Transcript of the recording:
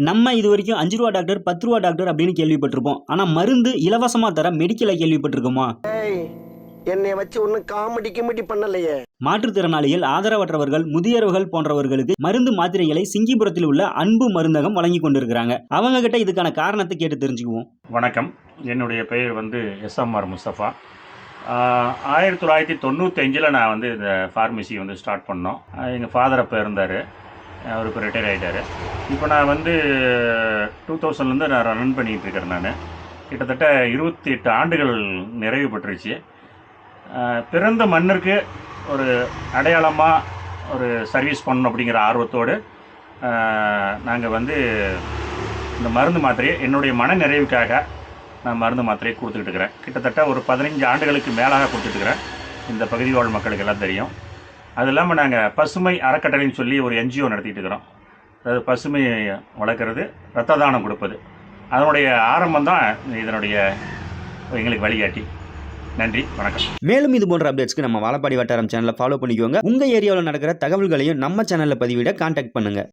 நம்ம இது வரைக்கும் அஞ்சு ரூபா டாக்டர் பத்து ரூபா டாக்டர் அப்படின்னு கேள்விப்பட்டிருப்போம். ஆனா மருந்து இலவசமா தர மெடிக்கலை கேள்விப்பட்டிருக்கோமா? ஏய் என்னை வச்சு ஒன்னும் காமெடி கிமெடி பண்ணலையே. மாற்றுத்திறனாளிகள் ஆதரவற்றவர்கள் முதியவர்கள் போன்றவர்களுக்கு மருந்து மாத்திரைகளை சிங்கிபுரத்தில் உள்ள அன்பு மருந்தகம் வழங்கி கொண்டிருக்கிறாங்க. அவங்க கிட்ட இதுக்கான காரணத்தை கேட்டு தெரிஞ்சுக்குவோம். வணக்கம். என்னுடைய பெயர் வந்து எஸ்எம்ஆர் முஸ்தபா. ஆயிரத்தி தொள்ளாயிரத்தி தொண்ணூத்தஞ்சில் நான் வந்து இந்த ஃபார்மசி வந்து ஸ்டார்ட் பண்ணோம். எங்கள் ஃபாதர் அப்போ இருந்தார். அவர் இப்போ ரிட்டையர் ஆகிட்டார் இப்போ நான் வந்து டூ தௌசண்ட்லேருந்து நான் ரன் பண்ணிகிட்டு இருக்கிறேன் நான். கிட்டத்தட்ட இருபத்தி எட்டு ஆண்டுகள் நிறைவு பெற்றுச்சு. பிறந்த மண்ணிற்கு ஒரு அடையாளமாக ஒரு சர்வீஸ் பண்ணணும் அப்படிங்கிற ஆர்வத்தோடு நாங்கள் வந்து இந்த மருந்து மாத்திரையை என்னுடைய மன நிறைவுக்காக நான் மருந்து மாத்திரையை கொடுத்துக்கிட்டு இருக்கிறேன். கிட்டத்தட்ட ஒரு பதினஞ்சு ஆண்டுகளுக்கு மேலாக கொடுத்துட்டு இருக்கிறேன். இந்த பகுதி வாழ் மக்களுக்கு எல்லாம் தெரியும். அது இல்லாமல் நாங்கள் பசுமை அறக்கட்டளைன்னு சொல்லி ஒரு என்ஜிஓ நடத்திட்டு இருக்கிறோம். அதாவது பசுமை வளர்க்குறது ரத்த தானம் கொடுப்பது. அதனுடைய ஆரம்பம் தான் இதனுடைய எங்களுக்கு வழிகாட்டி. நன்றி வணக்கம். மேலும் இது போன்ற அப்டேட்ஸ்க்கு நம்ம வாழப்பாடி வட்டாரம் சேனலை ஃபாலோ பண்ணிக்கோங்க. உங்கள் ஏரியாவில் நடக்கிற தகவல்களையும் நம்ம சேனலில் பதிவிட கான்டாக்ட் பண்ணுங்கள்